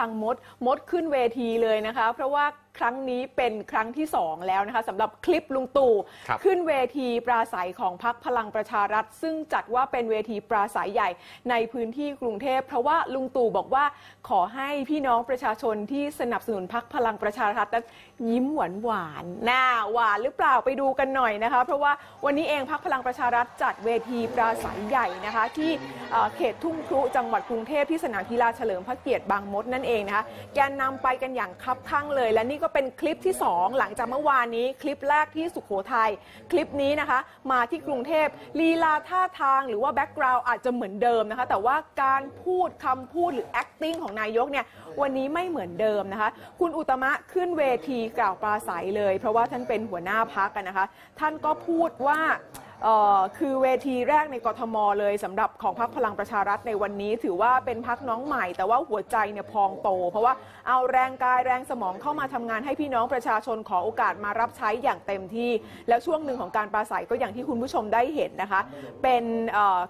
บังมด มดขึ้นเวทีเลยนะคะ เพราะว่าครั้งนี้เป็นครั้งที่ 2 แล้วนะคะสำหรับคลิปลุงตู่ครับขึ้นเวทีปราศัยของพักพลังประชารัฐ ซึ่งจัดว่าเป็นเวทีปราศัยใหญ่ในพื้นที่กรุงเทพ เพราะว่าลุงตู่บอกว่าขอให้พี่น้องประชาชนที่สนับสนุนพักพลังประชารัฐนั้นยิ้มหวานหวานๆหน้าหวานหรือเปล่าไปดูกันหน่อยนะคะ เพราะว่าวันนี้เองพักพลังประชารัฐจัดเวทีปราศัยใหญ่นะคะที่เอ่อเขตทุ่งครุจังหวัดกรุงเทพที่สนามกีฬาเฉลิมพระเกียรติบางมดนั่นเองนะคะแกนนำไปกันอย่างคับข้างเลยและนี่ก็เป็นคลิปที่ 2 หลังจากเมื่อวานนี้คลิปแรกที่สุขโขทัยคลิปนี้นะคะ มาที่กรุงเทพลีลาท่าทางหรือว่าแบ็กกราวด์อาจจะเหมือนเดิมนะคะ แต่ว่าการพูดคำพูดหรือ acting ของนายกเนี่ยวันนี้ไม่เหมือนเดิมนะคะ คุณอุตมะขึ้นเวทีกล่าวปราศัยเลย เพราะว่าท่านเป็นหัวหน้าพักนะคะ ท่านก็พูดว่า คือเวทีแรกในกทมเลยสำหรับของพรรคพลังประชารัฐในวันนี้ ถือว่าเป็นพักน้องใหม่ แต่ว่าหัวใจเนี่ยพองโต เพราะว่าเอาแรงกายแรงสมองเข้ามาทำงานให้พี่น้องประชาชนขอโอกาสมารับใช้อย่างเต็มที่ แล้วช่วงหนึ่งของการปราศัยก็อย่างที่คุณผู้ชมได้เห็นนะคะ เป็น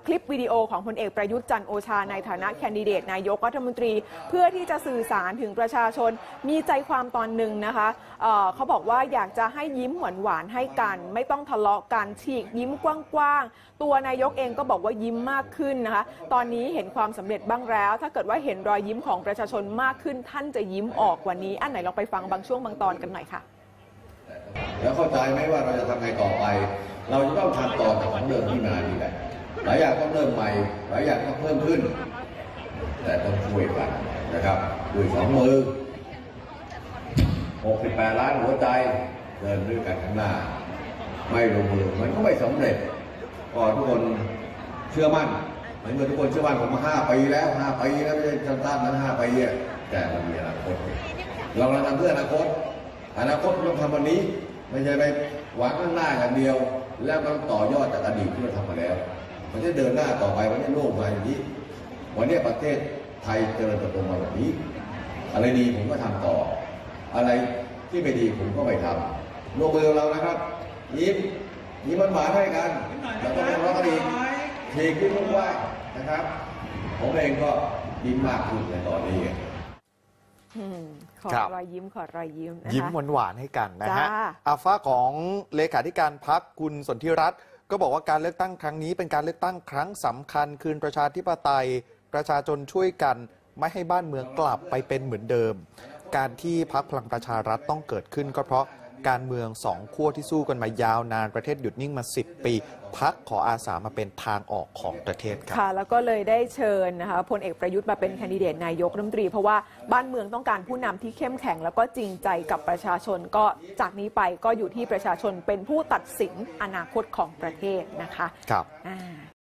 คลิปวิดีโอของพลเอกประยุทธ์จันโอชาในฐานะแคนดิเดตนายกรัฐมนตรี เพื่อที่จะสื่อสารถึงประชาชนมีใจความตอนหนึ่งนะคะเเขาบอกว่าอยากจะให้ยิ้มหวานหวานๆให้กัน ไม่ต้องทะเลาะกันฉีกยิ้มกว้างๆ ตัวนายกเองก็บอกว่ายิ้มมากขึ้นนะคะ ตอนนี้เห็นความสำเร็จบ้างแล้ว ถ้าเกิดว่าเห็นรอยยิ้มของประชาชนมากขึ้น ท่านจะยิ้มออกกว่านี้ อันไหนลองไปฟังบางช่วงบางตอนกันหน่อยค่ะแล้วเข้าใจไหมว่าเราจะทำไงต่อไป เราจะต้องทำต่อจากของเดิมที่มานี่แหละหลายอย่างต้องเริ่มใหม่หลายอย่างต้องเพิ่มขึ้น แต่ต้องช่วยกันนะครับด้วยสองมือ 68 ล้านหัวใจเดินด้วยกันข้างหน้า ไม่ลงมือมันก็ไม่สำเร็จก็ทุกคนเชื่อมั่นเหมือนทุกคนเชื่อมั่นผมมาห้าปีแล้วห้าปีแล้วไม่ใช่สั้นๆนั้นห้าปีอะแต่มันมีอนาคตเรากำลังทำเพื่ออนาคต อนาคตต้องทำวันนี้ ไม่ใช่ไปหวังข้างหน้าอย่างเดียว แล้วก็ต่อยอดจากอดีตที่เราทำมาแล้ว มันจะเดินหน้าต่อไปวันนี้โลกมาอย่างนี้ วันนี้ประเทศไทยเจริญเติบโตมาแบบนี้ อะไรดีผมก็ทำต่อ อะไรที่ไม่ดีผมก็ไม่ทำร่วมมือกับเรานะครับ ยิ้มยิ้มมันหวานๆให้กันแล้วก็ไม่ทะเลาะกันอีกเทขึ้นกว้างๆนะครับ ผมเองก็ยิ้มมากขึ้นในตอนนี้อืมขอครับรอยยิ้มขอรอยยิ้มนะคะยิ้มหวานๆให้กันนะฮะจ้าอาฟ้าของเลขาธิการพักคุณสนธิรัตน์ก็บอกว่าการเลือกตั้งครั้งนี้เป็นการเลือกตั้งครั้งสำคัญ คืนประชาธิปไตย ประชาชนช่วยกัน ไม่ให้บ้านเมืองกลับไปเป็นเหมือนเดิม การที่พักพลังประชารัฐต้องเกิดขึ้นก็เพราะ การเมืองสองขั้วที่สู้กันมายาวนานประเทศหยุดนิ่งมา 10 ปีพักขออาสามาเป็นทางออกของประเทศครับค่ะ แล้วก็เลยได้เชิญนะคะพลเอกประยุทธ์มาเป็นแคนดิเดตนายกรัฐมนตรี เพราะว่าบ้านเมืองต้องการผู้นำที่เข้มแข็ง แล้วก็จริงใจกับประชาชนก็จากนี้ไปก็อยู่ที่ประชาชนเป็นผู้ตัดสินอนาคตของประเทศนะคะ ครับอ่า